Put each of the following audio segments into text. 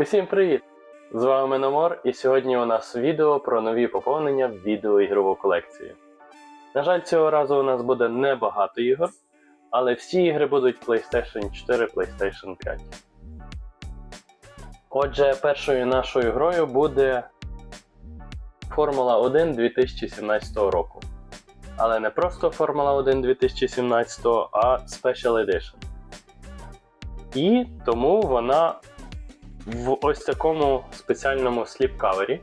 Усім привіт! З вами Номор, і сьогодні у нас відео про нові поповнення в відеоігрову колекцію. На жаль, цього разу у нас буде небагато ігор, але всі ігри будуть PlayStation 4, PlayStation 5. Отже, першою нашою грою буде Формула 1 2017 року. Але не просто Формула 1 2017, а Special Edition. І тому вона в ось такому спеціальному сліпкавері.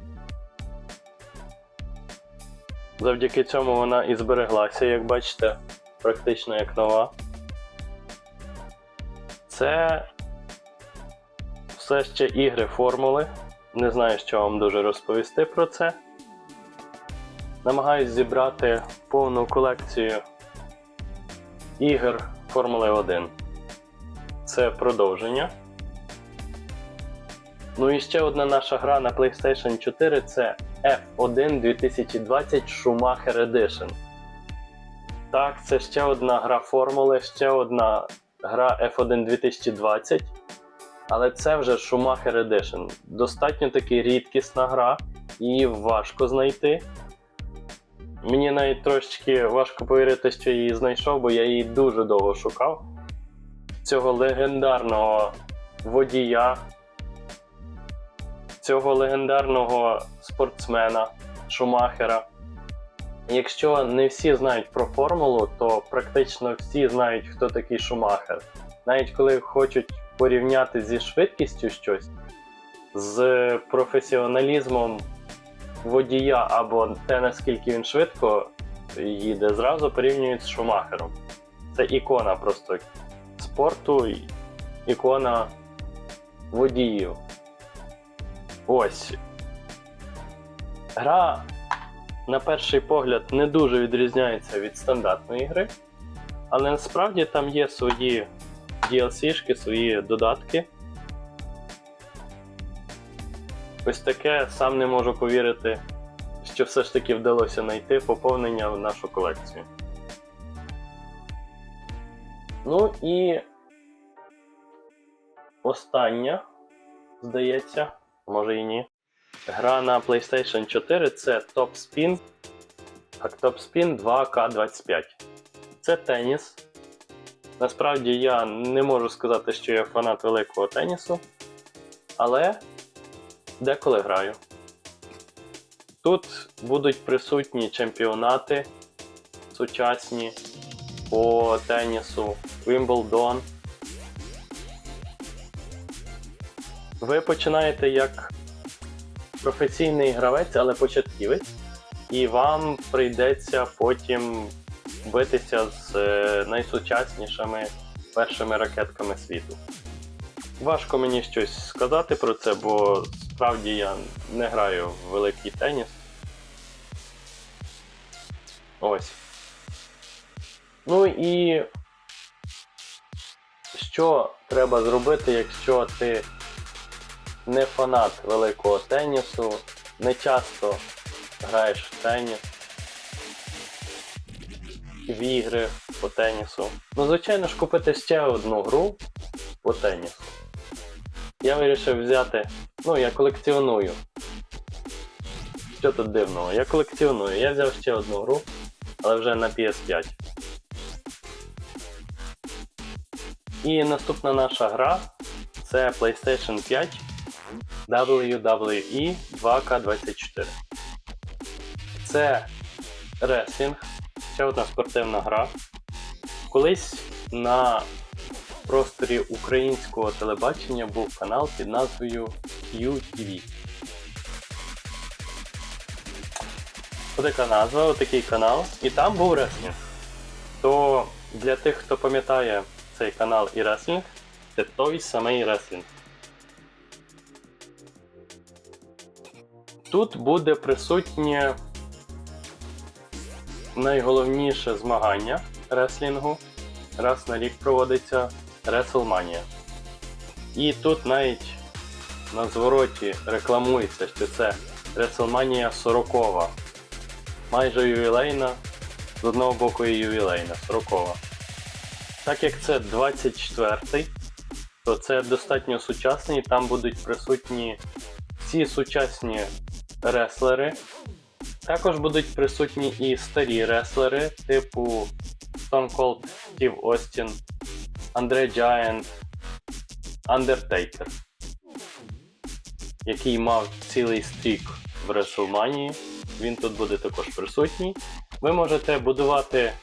Завдяки цьому вона і збереглася, як бачите, практично як нова. Це все ще ігри формули. Не знаю, що вам дуже розповісти про це. Намагаюсь зібрати повну колекцію ігор Формули 1. Це продовження. Ну і ще одна наша гра на PlayStation 4 це F1 2020 Schumacher Edition. Так, це ще одна гра формули, ще одна гра F1 2020. Але це вже Schumacher Edition. Достатньо таки рідкісна гра, її важко знайти. Мені навіть трошечки важко повірити, що її знайшов, бо я її дуже довго шукав. Цього легендарного водія цього легендарного спортсмена Шумахера. Якщо не всі знають про формулу, то практично всі знають, хто такий Шумахер. Навіть коли хочуть порівняти зі швидкістю щось, з професіоналізмом водія або те, наскільки він швидко їде, зразу порівнюють з Шумахером. Це ікона просто спорту, ікона водіїв. Ось. Гра, на перший погляд, не дуже відрізняється від стандартної гри, але насправді там є свої DLC-шки, свої додатки. Ось таке сам не можу повірити, що все ж таки вдалося знайти поповнення в нашу колекцію. Ну і остання, здається може і ні. Гра на PlayStation 4 це Top Spin. Так, Top Spin 2K25. Це теніс. Насправді я не можу сказати, що я фанат великого тенісу, але деколи граю. Тут будуть присутні чемпіонати сучасні по тенісу, Wimbledon. Ви починаєте як професійний гравець, але початківець, і вам прийдеться потім битися з е, найсучаснішими першими ракетками світу. Важко мені щось сказати про це, бо справді я не граю в великий теніс. Ось. Ну і що треба зробити, якщо ти не фанат великого тенісу, не часто граєш в теніс, в ігри по тенісу. Ну, звичайно ж, купити ще одну гру по тенісу. Я вирішив взяти. Ну, я колекціоную. Що тут дивного? Я колекціоную. Я взяв ще одну гру, але вже на PS5. І наступна наша гра це PlayStation 5 WWE 2K24. Це реслінг, ще одна спортивна гра. Колись на просторі українського телебачення був канал під назвою QTV. Отака назва, отакий канал, і там був реслінг. То для тих, хто пам'ятає цей канал і реслінг, це той самий реслінг. Тут буде присутнє найголовніше змагання реслінгу. Раз на рік проводиться WrestleMania. І тут навіть на звороті рекламується, що це WrestleMania 40. Майже ювілейна, з одного боку і ювілейна, 40. Так як це 24-й то це достатньо сучасний, там будуть присутні всі сучасні реслери. Також будуть присутні і старі реслери, типу Stone Cold Steve Austin, Андре Giant, Undertaker, який мав цілий стрік в WrestleMania. Він тут буде також присутній. Ви можете будувати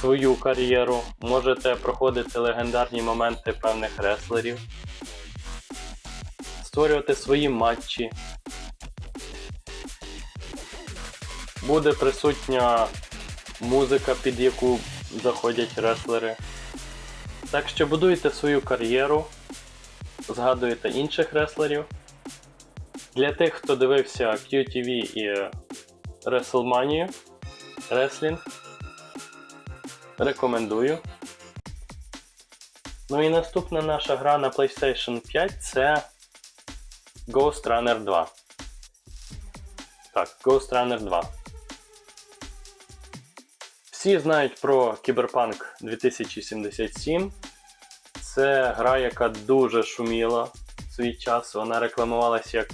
свою кар'єру, можете проходити легендарні моменти певних реслерів, створювати свої матчі. Буде присутня музика, під яку заходять реслери. Так що будуйте свою кар'єру, згадуєте інших реслерів. Для тих, хто дивився QTV і WrestleMania, Wrestling, рекомендую. Ну і наступна наша гра на PlayStation 5 це Ghost Runner 2. Так, Ghost Runner 2. Всі знають про Cyberpunk 2077. Це гра, яка дуже шуміла в свій час. Вона рекламувалась як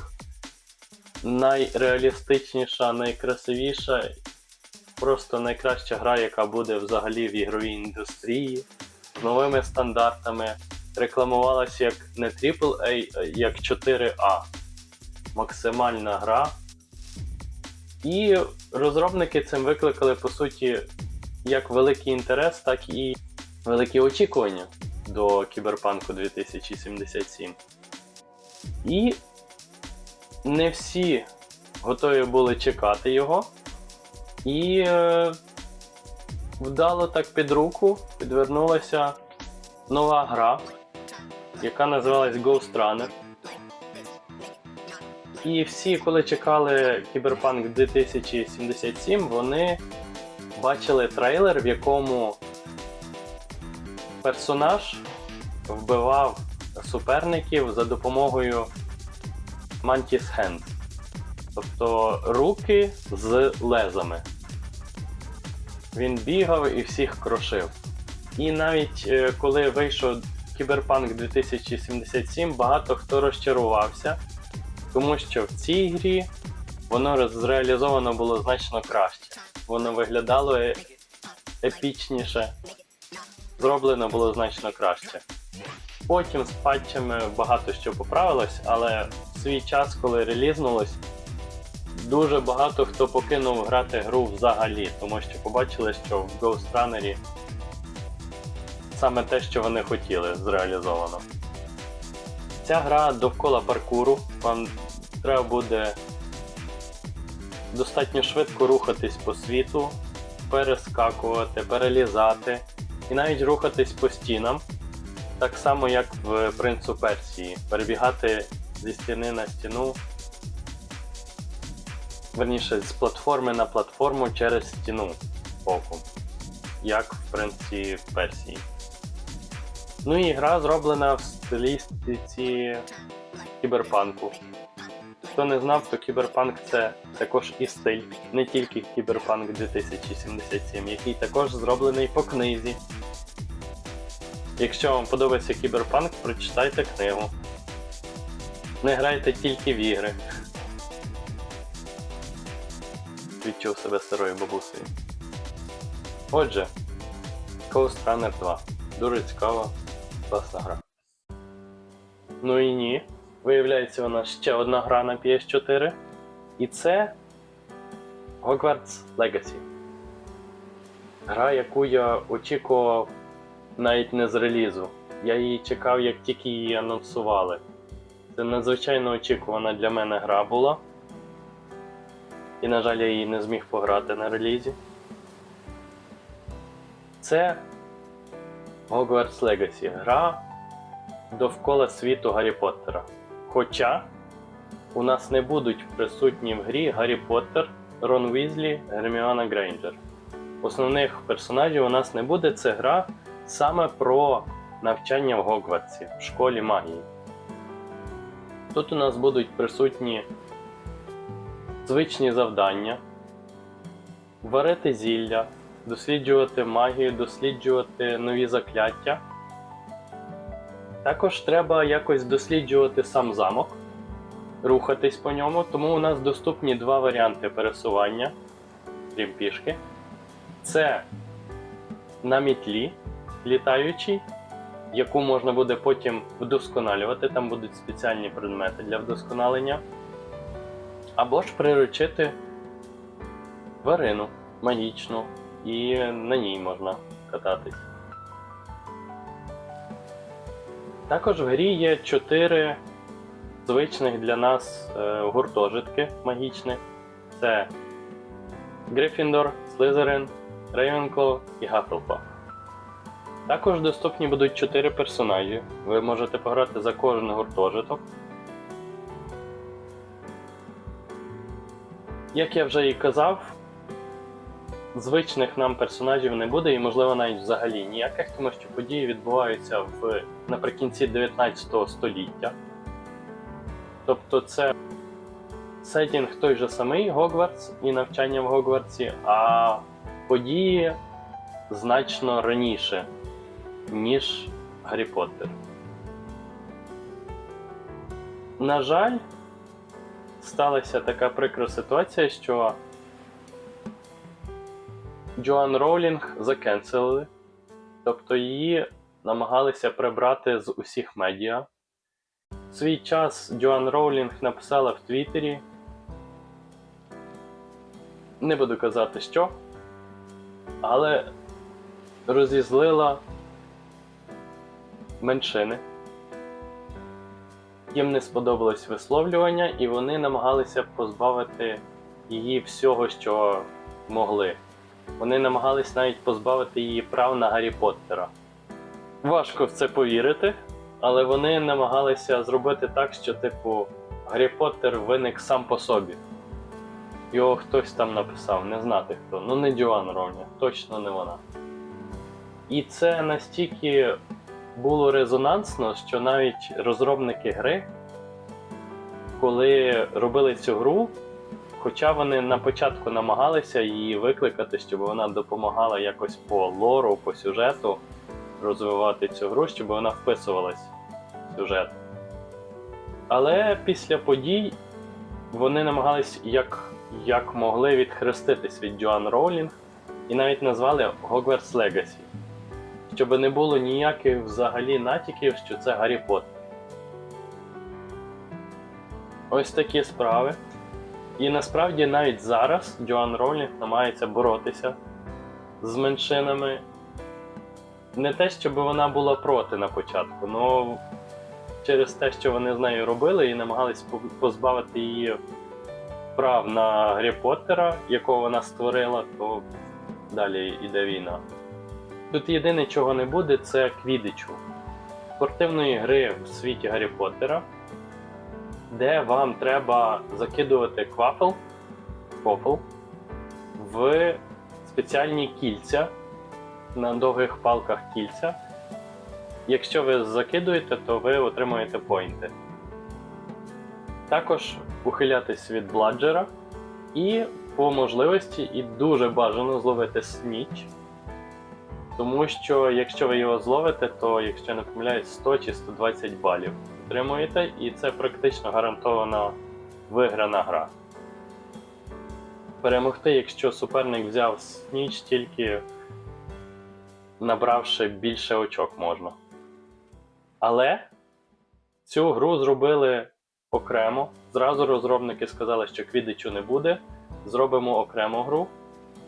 найреалістичніша, найкрасивіша, просто найкраща гра, яка буде взагалі в ігровій індустрії з новими стандартами. Рекламувалась як не AAA, а як 4A. Максимальна гра. І розробники цим викликали, по суті, як великий інтерес, так і великі очікування до Кіберпанку 2077. І не всі готові були чекати його. І е, вдало так під руку підвернулася нова гра, яка називалась Ghost Runner. І всі, коли чекали Cyberpunk 2077, вони бачили трейлер, в якому персонаж вбивав суперників за допомогою Mantis Hand. Тобто руки з лезами. Він бігав і всіх крошив. І навіть е, коли вийшов Cyberpunk 2077, багато хто розчарувався, тому що в цій грі воно зреалізовано було значно краще. Воно виглядало епічніше, зроблено було значно краще. Потім з патчами багато що поправилось, але в свій час, коли релізнулось, дуже багато хто покинув грати гру взагалі, тому що побачили, що в Ghost Runner саме те, що вони хотіли, зреалізовано. Ця гра довкола паркуру. Вам треба буде достатньо швидко рухатись по світу, перескакувати, перелізати і навіть рухатись по стінам. Так само, як в Принцу Персії. Перебігати зі стіни на стіну. Верніше, з платформи на платформу через стіну боку. Як в Принці Персії. Ну і гра зроблена в стилістиці кіберпанку. Хто не знав, то кіберпанк це також і стиль, не тільки кіберпанк 2077, який також зроблений по книзі. Якщо вам подобається кіберпанк, прочитайте книгу. Не грайте тільки в ігри. Відчув себе старою бабусею. Отже, Ghost Runner 2. Дуже цікава, класна гра. Ну і ні. Виявляється, у нас ще одна гра на PS4. І це Hogwarts Legacy. Гра, яку я очікував навіть не з релізу. Я її чекав, як тільки її анонсували. Це надзвичайно очікувана для мене гра була. І, на жаль, я її не зміг пограти на релізі. Це Hogwarts Legacy. Гра довкола світу Гаррі Поттера. Хоча у нас не будуть присутні в грі Гаррі Поттер, Рон Візлі, Герміона Грейнджер. Основних персонажів у нас не буде. Це гра саме про навчання в Гогвартсі, в школі магії. Тут у нас будуть присутні звичні завдання, варити зілля, досліджувати магію, досліджувати нові закляття. Також треба якось досліджувати сам замок, рухатись по ньому, тому у нас доступні два варіанти пересування, крім пішки. Це на мітлі літаючий, яку можна буде потім вдосконалювати. Там будуть спеціальні предмети для вдосконалення. Або ж приручити тварину магічну, і на ній можна кататись. Також в грі є чотири звичних для нас е, гуртожитки магічних. Це Гриффіндор, Слизерин, Рейвенклоу і Гаффлпаф. Також доступні будуть 4 персонажі. Ви можете пограти за кожен гуртожиток. Як я вже і казав, звичних нам персонажів не буде і, можливо, навіть взагалі ніяких, тому що події відбуваються в, наприкінці 19 століття. Тобто це сетінг той же самий Гогвартс і навчання в Гогвартсі, а події значно раніше, ніж Гаррі Поттер. На жаль, сталася така прикра ситуація, що Джоан Роулінг закенселили, тобто її намагалися прибрати з усіх медіа. В свій час Джоан Роулінг написала в Твіттері. Не буду казати що, але розізлила меншини. Їм не сподобалось висловлювання, і вони намагалися позбавити її всього, що могли. Вони намагались навіть позбавити її прав на Гаррі Поттера. Важко в це повірити, але вони намагалися зробити так, що, типу, Гаррі Поттер виник сам по собі. Його хтось там написав, не знати хто. Ну не Джоан Роулінг, точно не вона. І це настільки було резонансно, що навіть розробники гри, коли робили цю гру, хоча вони на початку намагалися її викликати, щоб вона допомагала якось по лору, по сюжету розвивати цю гру, щоб вона вписувалась в сюжет. Але після подій вони намагались як, як могли відхреститись від Джоан Роулінг і навіть назвали Hogwarts Legacy щоб не було ніяких взагалі натяків, що це Гаррі Поттер. Ось такі справи. І насправді навіть зараз Джоан Ролінг намагається боротися з меншинами. Не те, щоб вона була проти на початку, але через те, що вони з нею робили, і намагались позбавити її прав на Гаррі Поттера, якого вона створила, то далі йде війна. Тут єдине, чого не буде, це квідичу. Спортивної гри в світі Гаррі Поттера, де вам треба закидувати квафл, кофл в спеціальні кільця на довгих палках кільця. Якщо ви закидуєте, то ви отримуєте поінти. Також ухилятись від бладжера і по можливості і дуже бажано зловити сніч. Тому що якщо ви його зловите, то, якщо не помиляюсь, 100 чи 120 балів отримуєте, і це практично гарантована виграна гра. Перемогти, якщо суперник взяв сніч, тільки набравши більше очок можна. Але цю гру зробили окремо. Зразу розробники сказали, що квідичу не буде. Зробимо окрему гру.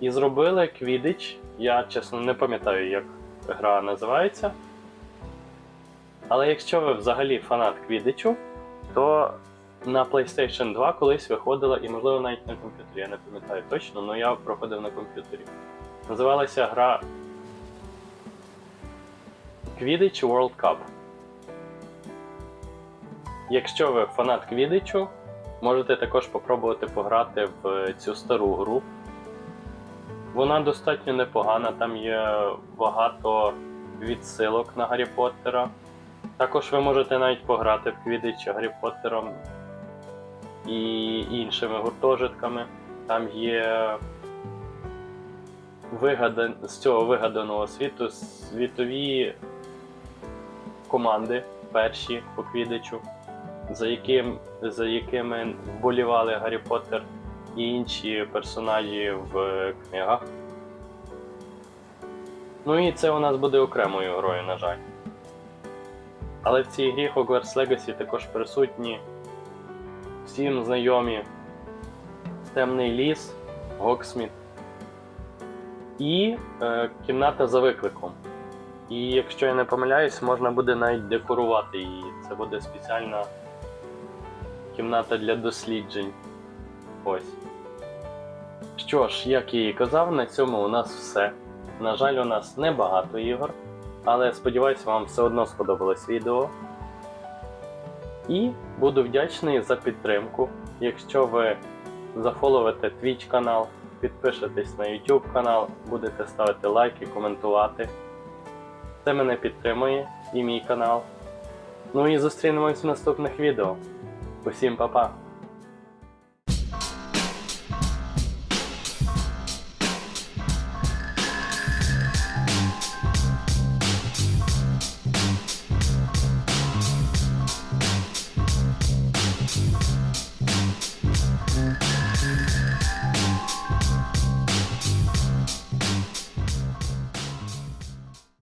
І зробили квідич. Я чесно не пам'ятаю, як гра називається. Але якщо ви взагалі фанат квідичу, то на PlayStation 2 колись виходила, і, можливо, навіть на комп'ютері, я не пам'ятаю точно, але я проходив на комп'ютері. Називалася гра Quidditch World Cup. Якщо ви фанат квідичу, можете також спробувати пограти в цю стару гру. Вона достатньо непогана, там є багато відсилок на Гаррі Поттера. Також ви можете навіть пограти в Квідич Гаррі Поттером і іншими гуртожитками. Там є вигадан... з цього вигаданого світу світові команди, перші по квідичу, за, яким, за якими вболівали Гаррі Поттер і інші персонажі в книгах. Ну і це у нас буде окремою грою, на жаль. Але в цій грі Hogwarts Legacy також присутні всім знайомі Темний ліс, Гоксміт і е, кімната за викликом. І якщо я не помиляюсь, можна буде навіть декорувати її. Це буде спеціальна кімната для досліджень. Ось. Що ж, як я і казав, на цьому у нас все. На жаль, у нас небагато ігор, але сподіваюся, вам все одно сподобалось відео. І буду вдячний за підтримку. Якщо ви зафоловите Twitch канал, підпишетесь на YouTube канал, будете ставити лайки, коментувати. Це мене підтримує і мій канал. Ну і зустрінемось в наступних відео. Усім па-па!